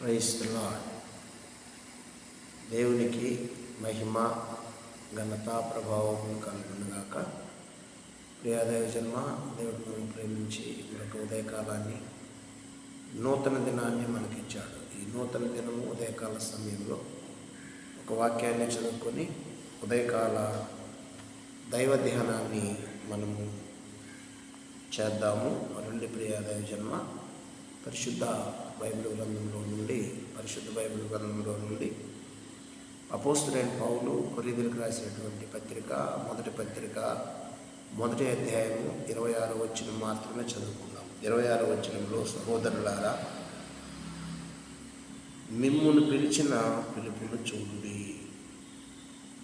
క్రైస్తుల దేవునికి మహిమ ఘనత ప్రభావం కలుగునుగాక. ప్రియాదేవ జన్మ దేవుడు మనం ప్రేమించి మరొక ఉదయకాలాన్ని నూతన దినాన్ని మనకిచ్చాడు. ఈ నూతన దినము ఉదయకాల సమయంలో ఒక వాక్యాన్ని చదువుకొని ఉదయకాల దైవ ధ్యానాన్ని మనము చేద్దాము. రెండు ప్రియాదేవ జన్మ పరిశుద్ధ బైబిల్ గ్రంథంలో నుండి పరిశుద్ధ బైబిల్ గ్రంథంలో నుండి అపోస్తులైన పౌలు కొరీదులకు రాసినటువంటి పత్రిక మొదటి పత్రిక మొదటి అధ్యాయము ఇరవై ఆరు వచ్చిన మాత్రమే చదువుకుందాం. ఇరవై ఆరు వచ్చినంలో సహోదరులారా మిమ్మును పిలిచిన పిలుపును చూడండి.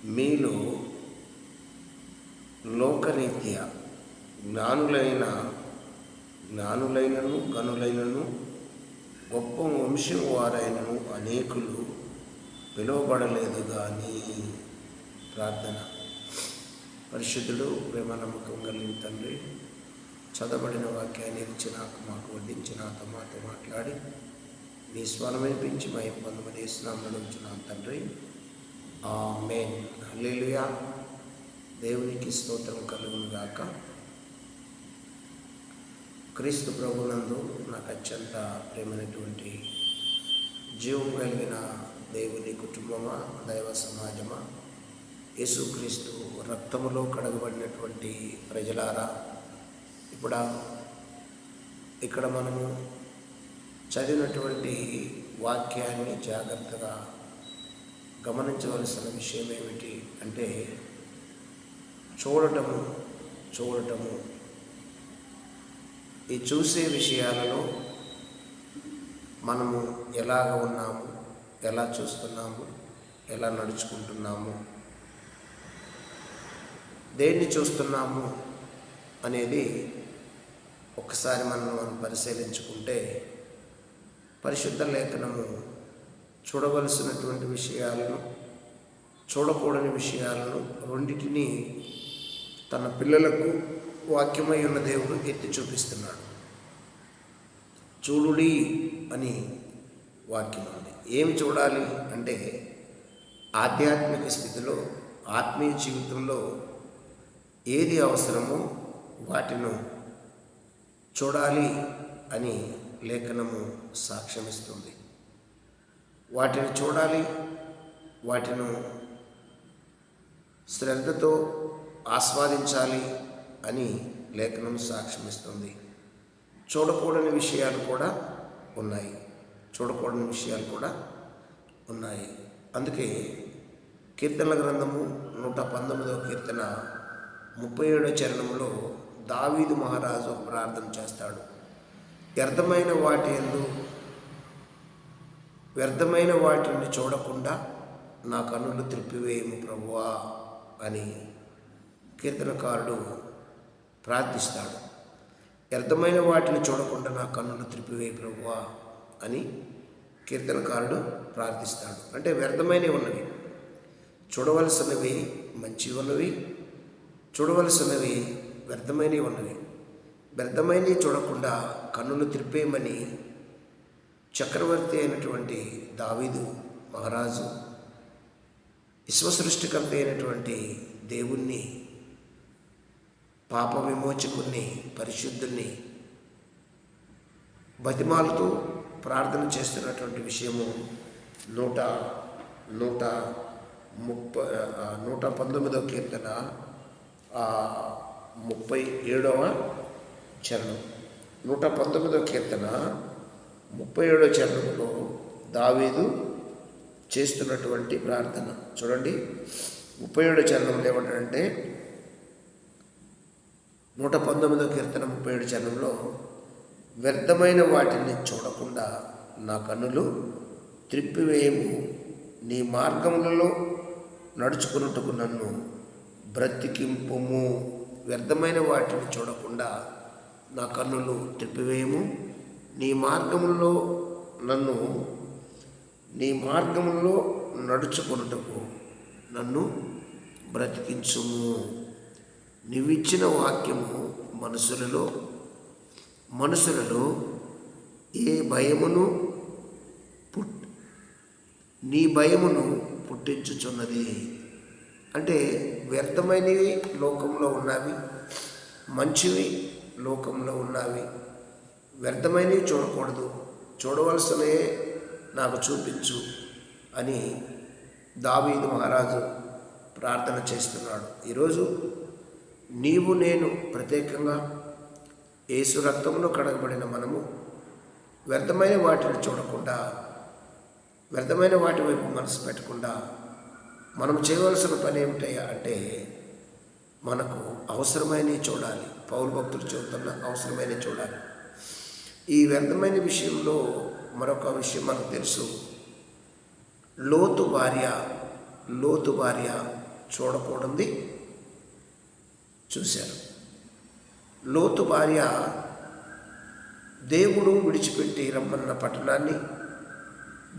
మీలో లోకరీత్యా జ్ఞానులైన జ్ఞానులైనను గనులైనను గొప్ప వంశం వారైనను అనేకులు పిలువబడలేదు కానీ ప్రార్థన. పరిశుద్ధుడు ప్రేమ నమ్మకం కలిగిన తండ్రి చదవబడిన వాక్యాన్ని ఇచ్చినాక మాకు వడ్డించి నాతో మాతో మాట్లాడి నీ స్వరం వినిపించి మా పొందమని వేసినామని ఉంచున్నాం తండ్రి. ఆ మేన్ హల్లెలూయా. దేవునికి స్తోత్రం కలుగును గాక క్రీస్తు ప్రభునందు నాకు అత్యంత ప్రేమైనటువంటి జీవం కలిగిన దేవుని కుటుంబమా దైవ సమాజమా యేసుక్రీస్తు రక్తములో కడగబడినటువంటి ప్రజలారా ఇప్పుడు ఇక్కడ మనము చదివినటువంటి వాక్యాన్ని జాగ్రత్తగా గమనించవలసిన విషయం ఏమిటి అంటే చూడటము చూడటము. ఈ చూసే విషయాలలో మనము ఎలాగ ఉన్నాము ఎలా చూస్తున్నాము ఎలా నడుచుకుంటున్నాము దేన్ని చూస్తున్నాము అనేది ఒకసారి మనం మనం పరిశీలించుకుంటే పరిశుద్ధ లేఖనము చూడవలసినటువంటి విషయాలను చూడకూడని విషయాలను రెండింటినీ తన పిల్లలకు వాక్యమై ఉన్న దేవుడు ఎత్తి చూపిస్తున్నాడు. చూడుడి అని వాక్యం ఉంది. ఏమి చూడాలి అంటే ఆధ్యాత్మిక స్థితిలో ఆత్మీయ జీవితంలో ఏది అవసరమో వాటిను చూడాలి అని లేఖనము సాక్ష్యమిస్తుంది. వాటిని చూడాలి వాటిను శ్రద్ధతో ఆస్వాదించాలి అని లేఖనం సాక్ష్యమిస్తుంది. చూడకూడని విషయాలు కూడా ఉన్నాయి. చూడకూడని విషయాలు కూడా ఉన్నాయి. అందుకే కీర్తనల గ్రంథము నూట పంతొమ్మిదవ కీర్తన ముప్పై ఏడో చరణంలో దావీదు మహారాజు ఒక ప్రార్థన చేస్తాడు. వ్యర్థమైన వాటి ఎందు వ్యర్థమైన వాటిని చూడకుండా నా కన్నులు త్రిప్పివేయము ప్రభువా అని కీర్తనకారుడు ప్రార్థిస్తాడు. వ్యర్థమైన వాటిని చూడకుండా నా కన్నులు త్రిపివే ప్రభువా అని కీర్తనకారుడు ప్రార్థిస్తాడు. అంటే వ్యర్థమైనవి ఉన్నవి. చూడవలసినవి మంచి ఉన్నవి. చూడవలసినవి వ్యర్థమైనవి ఉన్నవి. వ్యర్థమైనవి చూడకుండా కన్నులు త్రిప్పేయమని చక్రవర్తి అయినటువంటి దావీదు మహారాజు విశ్వసృష్టికర్త అయినటువంటి దేవుణ్ణి పాప విమోచకుణ్ణి పరిశుద్ధుల్ని బతిమాలతో ప్రార్థన చేస్తున్నటువంటి విషయము నూట నూట ముప్పై నూట పంతొమ్మిదవ కీర్తన ముప్పై ఏడవ చరణం. నూట పంతొమ్మిదవ కీర్తన ముప్పై ఏడవ చరణంలో దావీదు చేస్తున్నటువంటి ప్రార్థన. చూడండి ముప్పై ఏడవ చరణంలో ఏమంటాడంటే నూట పంతొమ్మిదో కీర్తన ముప్పై ఏడు చరణంలో వ్యర్థమైన వాటిని చూడకుండా నా కన్నులు త్రిప్పివేయము. నీ మార్గములలో నడుచుకున్నట్టుకు నన్ను బ్రతికింపుము. వ్యర్థమైన వాటిని చూడకుండా నా కన్నులు త్రిప్పివేయము. నీ మార్గములో నన్ను నీ మార్గములో నడుచుకున్నటకు నన్ను బ్రతికించుము. నీవిచ్చిన వాక్యము మనసులలో మనుషులలో ఏ భయమును పుట్ నీ భయమును పుట్టించుచున్నది. అంటే వ్యర్థమైనవి లోకంలో ఉన్నవి మంచివి లోకంలో ఉన్నవి. వ్యర్థమైనవి చూడకూడదు. చూడవలసినవే నాకు చూపించు అని దావీదు మహారాజు ప్రార్థన చేస్తున్నాడు. ఈరోజు నీవు నేను ప్రత్యేకంగా ఏసు రక్తంలో కడగబడిన మనము వ్యర్థమైన వాటిని చూడకుండా వ్యర్థమైన వాటి వైపు మనసు పెట్టకుండా మనం చేయవలసిన పని ఏమిటయ్యా అంటే మనకు అవసరమైనవి చూడాలి. పౌరు భక్తులు చెబుతున్న అవసరమైనవి చూడాలి. ఈ వ్యర్థమైన విషయంలో మరొక విషయం మనకు తెలుసు. లోతు భార్య లోతు భార్య చూడకూడదు చూశారు. లోతు భార్య దేవుడు విడిచిపెట్టి రమ్మన్న పట్టణాన్ని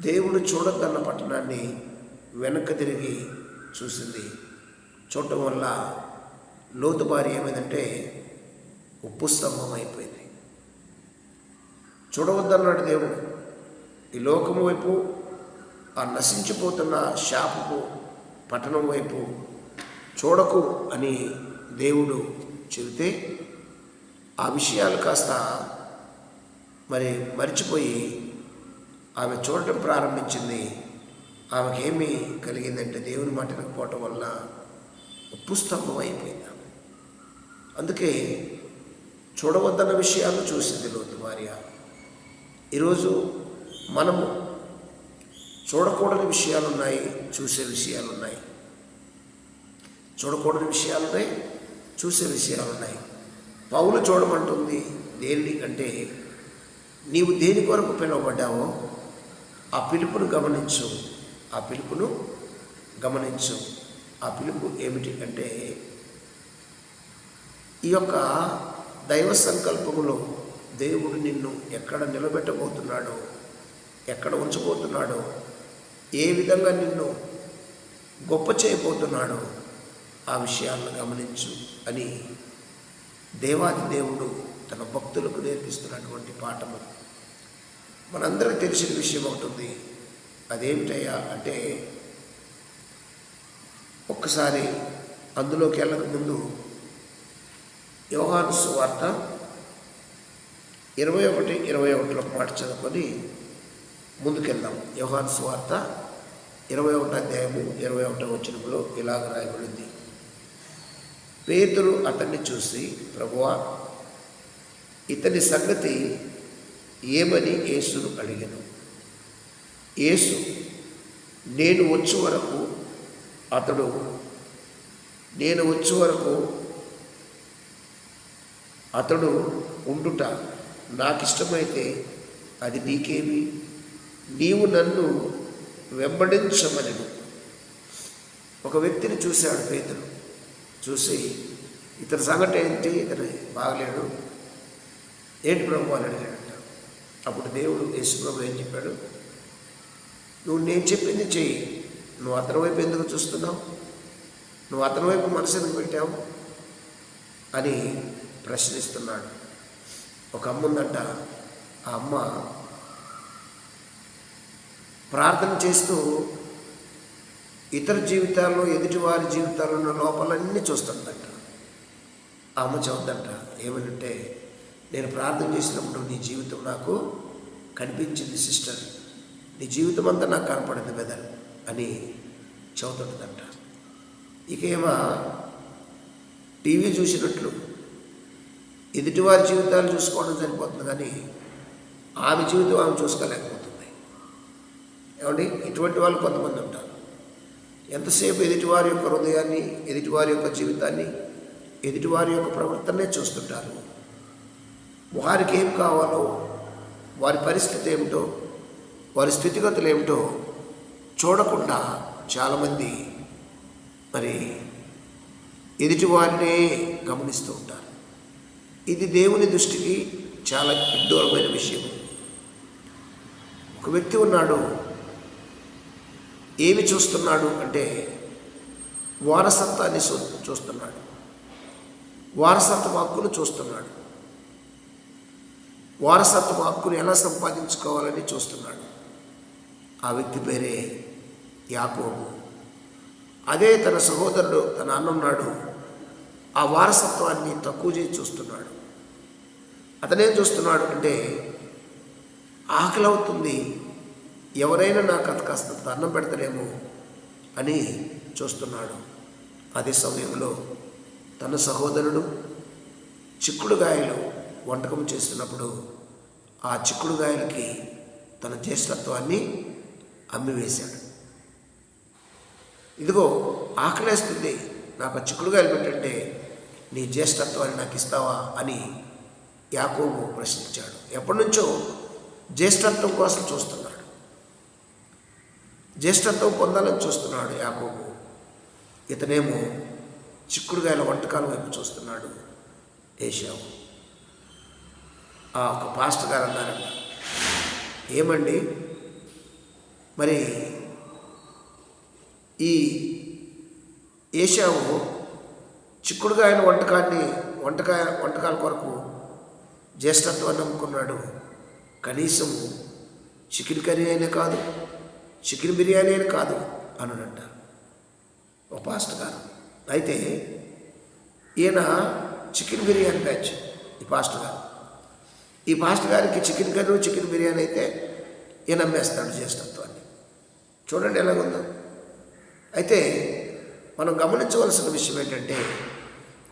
దేవుడు చూడద్దన్న పట్టణాన్ని వెనక్కి తిరిగి చూసింది. చూడటం వల్ల లోతు భార్య ఏమైందంటే ఉప్పు స్తంభం అయిపోయింది. చూడవద్దన్నాడు దేవుడు. ఈ లోకం వైపు ఆ నశించిపోతున్న శాపపు పట్టణం వైపు చూడకు అని దేవుడు చెబితే ఆ విషయాలు కాస్త మరి మర్చిపోయి ఆమె చూడటం ప్రారంభించింది. ఆమెకేమీ ఏమి కలిగిందంటే దేవుని మాట వినకపోవటం వల్ల ఉప్పు స్తంభం అయిపోయింది ఆమె. అందుకే చూడవద్దన్న విషయాలు చూసింది లోతు భార్య. ఈరోజు మనము చూడకూడని విషయాలు ఉన్నాయి చూసే విషయాలు ఉన్నాయి చూడకూడని విషయాలు చూసే విషయాలు ఉన్నాయి. పౌలు చూడమంటుంది దేని అంటే నీవు దేని కొరకు పిలువబడ్డావో ఆ పిలుపును గమనించు. ఆ పిలుపును గమనించు. ఆ పిలుపు ఏమిటి అంటే ఈ యొక్క దైవ సంకల్పములో దేవుడు నిన్ను ఎక్కడ నిలబెట్టబోతున్నాడో ఎక్కడ ఉంచబోతున్నాడో ఏ విధంగా నిన్ను గొప్ప చేయబోతున్నాడో ఆ విషయాలను గమనించు అని దేవాది దేవుడు తన భక్తులకు నేర్పిస్తున్నటువంటి పాఠము. మనందరికీ తెలిసిన విషయం అవుతుంది అదేమిటయ్యా అంటే ఒక్కసారి అందులోకి వెళ్ళక ముందు యోహాను సువార్త ఇరవై ఒకటి ఇరవై ఒకటిలో పాట చదువుకొని ముందుకెళ్దాం. యోహాను సువార్త ఇరవై ఒకటో అధ్యాయము ఇరవై ఒకటో వచనంలో ఇలాగ రాయబడింది. పేతురు అతన్ని చూసి ప్రభువా ఇతని సంగతి ఏమని యేసును అడిగాను. యేసు నేను వచ్చే వరకు అతడు నేను వచ్చే వరకు అతడు ఉండుట నాకు ఇష్టమైతే అది నీకేమి? నీవు నన్ను వెంబడించమని ఒక వ్యక్తిని చూశాడు పేతుడు చూసి ఇతని సంగతి ఏంటి? ఇతను బాగలేడు. ఏంటి ప్రభు అని అడిగాడంట. అప్పుడు దేవుడు యేసు ప్రభు ఏం చెప్పాడు? నువ్వు నేను చెప్పింది చెయ్యి. నువ్వు అతని వైపు ఎందుకు చూస్తున్నావు? నువ్వు అతని వైపు మనసు ఎందుకు పెట్టావు? అని ప్రశ్నిస్తున్నాడు. ఒక అమ్మ ఉందంట. ఆ అమ్మ ప్రార్థన చేస్తూ ఇతర జీవితాల్లో ఎదుటివారి జీవితాల్లో ఉన్న లోపాలన్నీ చూస్తుందంట ఆమె చదువుదంట ఏమనంటే నేను ప్రార్థన చేసినప్పుడు నీ జీవితం నాకు కనిపించింది సిస్టర్. నీ జీవితం అంతా నాకు కనపడింది బెదర్ అని చదువుతుంటుందంట ఇక ఏమో టీవీ చూసినట్లు ఎదుటివారి జీవితాలు చూసుకోవడం సరిపోతుంది కానీ ఆమె జీవితం ఆమె చూసుకోలేకపోతుంది. ఏమండి? ఇటువంటి వాళ్ళు కొంతమంది ఉంటారు. ఎంతసేపు ఎదుటివారి యొక్క హృదయాన్ని ఎదుటివారి యొక్క జీవితాన్ని ఎదుటివారి యొక్క ప్రవర్తనే చూస్తుంటారు. వారికి ఏం కావాలో వారి పరిస్థితి ఏమిటో వారి స్థితిగతులు ఏమిటో చూడకుండా చాలామంది మరి ఎదుటివారినే గమనిస్తూ ఉంటారు. ఇది దేవుని దృష్టికి చాలా విడ్డూరమైన విషయం. ఒక వ్యక్తి ఉన్నాడు ఏమి చూస్తున్నాడు అంటే వారసత్వాన్ని చూ- చూస్తున్నాడు. వారసత్వ హక్కును చూస్తున్నాడు. వారసత్వ హక్కును ఎలా సంపాదించుకోవాలని చూస్తున్నాడు. ఆ వ్యక్తి పేరే యాకోబు. అదే తన సహోదరుడు తన అన్నున్నాడు. ఆ వారసత్వాన్ని తక్కువ చేసి చూస్తున్నాడు. అతనేం చూస్తున్నాడు అంటే ఆకలి అవుతుంది ఎవరైనా నాకు అంత కాస్త దండం పెడతారేమో అని చూస్తున్నాడు. అదే సమయంలో తన సహోదరుడు చిక్కుడుగాయలు వంటకం చేస్తున్నప్పుడు ఆ చిక్కుడుగాయలకి తన జ్యేష్ఠత్వాన్ని అమ్మివేశాడు. ఇదిగో ఆకలేస్తుంది. నాకు ఆ చిక్కుడుగాయలు పెట్టంటే నీ జ్యేష్ఠత్వాన్ని నాకు ఇస్తావా అని యాకోబు ప్రశ్నించాడు. ఎప్పటి నుంచో జ్యేష్ఠత్వం కోసం చూస్తున్నాడు. జ్యేష్ఠత్వం పొందాలని చూస్తున్నాడు యాకోబు. ఇతనేమో చిక్కుడుగాయల వంటకాల వైపు చూస్తున్నాడు ఏషావు ఆ ఒక పాస్టర్ గారు అన్నారండి ఏమండి? మరి ఈ ఏషావు చిక్కుడుగాయల వంటకాన్ని వంటకాయ వంటకాల కొరకు జ్యేష్ఠత్వాన్ని నమ్ముకున్నాడు కనీసం చికెన్ కర్రీ అయినా కాదు చికెన్ బిర్యానీ అని కాదు అన్నాడంట ఒక పాస్టర్ గారు. అయితే ఈయన చికెన్ బిర్యానీ బ్యాచ్ ఈ పాస్టర్ గారు. ఈ పాస్టర్ గారికి చికెన్ కర్రీ చికెన్ బిర్యానీ అయితే ఈయన అమ్మేస్తాడు జ్యేష్ఠత్వాన్ని. చూడండి ఎలాగుందో. అయితే మనం గమనించవలసిన విషయం ఏంటంటే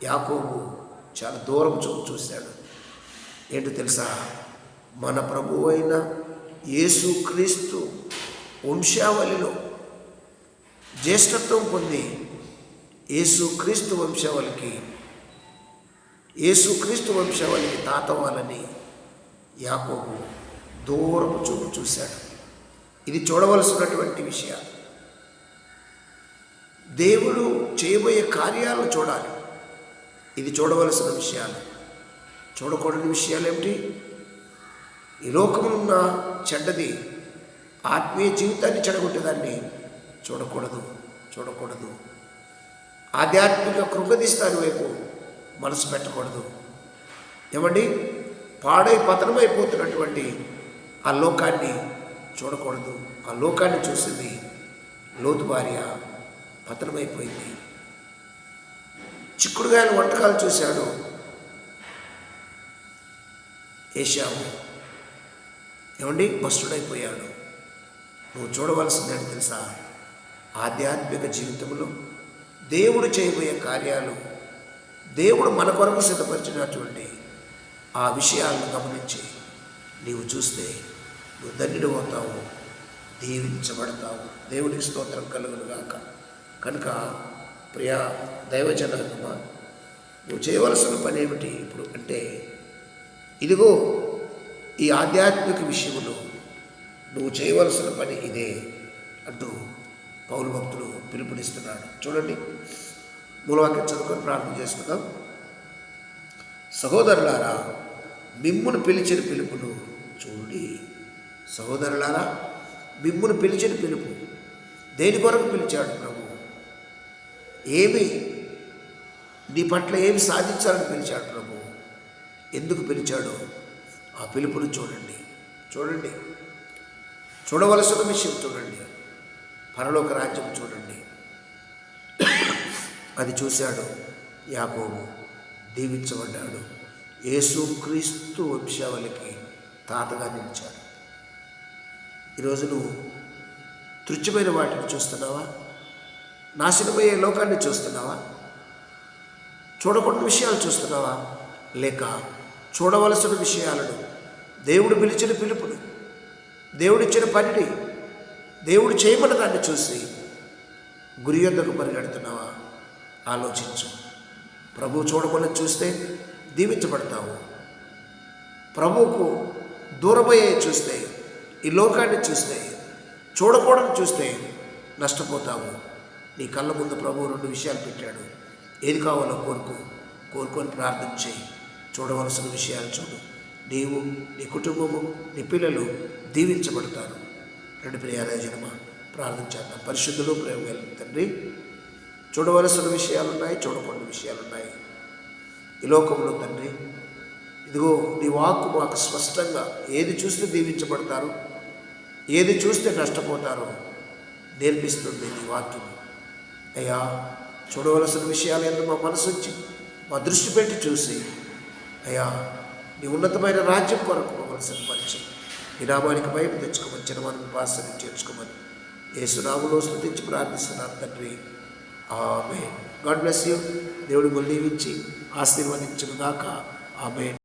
యాకోబు చాలా దూరం చూ చూశాడు. ఏంటో తెలుసా? మన ప్రభు అయిన యేసుక్రీస్తు వంశావళిలో జ్యేష్ఠత్వం పొంది యేసుక్రీస్తు వంశావళికి యేసుక్రీస్తు వంశావళికి తాతవ్వాలని యాకోబు దూరపు చూపు చూశాడు. ఇది చూడవలసినటువంటి విషయాలు. దేవుడు చేయబోయే కార్యాలను చూడాలి. ఇది చూడవలసిన విషయాలు. చూడకూడని విషయాలు ఏమిటి ఈ లోకమున్న చెడ్డది ఆత్మీయ జీవితాన్ని చెడగొట్టేదాన్ని చూడకూడదు చూడకూడదు. ఆధ్యాత్మిక కృంగదీస్తాని వైపు మనసు పెట్టకూడదు. ఏమండి? పాడై పతనమైపోతున్నటువంటి ఆ లోకాన్ని చూడకూడదు. ఆ లోకాన్ని చూసింది లోతు భార్య పతనమైపోయింది. చిక్కుడుగాయల వంటకాలు చూశాడు ఏషావు ఏమండి? భస్టుడైపోయాడు నువ్వు చూడవలసిందేంటి తెలుసా? ఆధ్యాత్మిక జీవితంలో దేవుడు చేయబోయే కార్యాలు దేవుడు మన కొరకు సిద్ధపరిచినటువంటి ఆ విషయాలను గమనించి నీవు చూస్తే నువ్వు ధన్యుడు అవుతావు దీవించబడతావు. దేవుడికి స్తోత్రం కలుగునుగాక. కనుక ప్రియా దైవజనమా నువ్వు చేయవలసిన పని ఏమిటి ఇప్పుడు అంటే ఇదిగో ఈ ఆధ్యాత్మిక విషయంలో నువ్వు చేయవలసిన పని ఇదే అంటూ పౌరు భక్తుడు పిలుపునిస్తున్నాడు. చూడండి మూలవాక్యం చదువుకొని ప్రార్థన చేసుకుందాం. సహోదరులారా మిమ్మును పిలిచిన పిలుపును చూడండి. సహోదరులారా మిమ్మును పిలిచిన పిలుపు దేని కొరకు పిలిచాడు ప్రభు? ఏమి నీ పట్ల ఏమి సాధించాలని పిలిచాడు ప్రభు? ఎందుకు పిలిచాడో? ఆ పిలుపును చూడండి. చూడండి. చూడవలసిన విషయం చూడండి. పరలోక రాజ్యం చూడండి. అది చూశాడు యాకోబు. దీవించబడ్డాడు. యేసుక్రీస్తు వంశావళికి తాతగా నిలిచాడు. ఈరోజు నువ్వు తృచ్యమైన వాటిని చూస్తున్నావా? నాశనమయ్యే లోకాన్ని చూస్తున్నావా? చూడకూడని విషయాలు చూస్తున్నావా? లేక చూడవలసిన విషయాలను దేవుడు పిలిచిన పిలుపును దేవుడిచ్చిన పనిని దేవుడు చేయమన్న దాన్ని చూసి గురి యొద్దకు పరిగెడుతున్నావా? ఆలోచించు. ప్రభు చూడకుండా చూస్తే దీవించబడతావు. ప్రభువుకు దూరమయ్యే చూస్తే ఈ లోకాన్ని చూస్తే చూడకూడని చూస్తే నష్టపోతావు. నీ కళ్ళ ముందు ప్రభు రెండు విషయాలు పెట్టాడు. ఏది కావాలో కోరుకో. కోరుకొని ప్రార్థన చేయి. చూడవలసిన విషయాలు చూడు. నీవు నీ కుటుంబము నీ పిల్లలు దీవించబడతారు. రెండు ప్రియాలయ జన్మ ప్రార్థన చేద్దాం. పరిశుద్ధులు ప్రేమ తండ్రి చూడవలసిన విషయాలున్నాయి చూడకూడని విషయాలున్నాయి. ఈ లోకంలో తండ్రి ఇదిగో నీ వాక్కు మాకు స్పష్టంగా ఏది చూస్తే దీవించబడతారు ఏది చూస్తే నష్టపోతారో నేర్పిస్తుంది నీ వాక్యం అయ్యా చూడవలసిన విషయాలు ఎందుకు మా మనసు వచ్చి మా దృష్టి పెట్టి చూసి అయ్యా నీ ఉన్నతమైన రాజ్యం కొరకు మమ్మల్ని పరిచి విరామానికి భయం తెచ్చుకోమని చిన్నవారిని ఉపాసన చేర్చుకోమని. యేసునాములో స్థుతించి ప్రార్థిస్తున్నాను తండ్రి. ఆమె గాడ్ బ్లెస్ యూ. దేవుడి దీవించి ఆశీర్వదించిన దాకా ఆమె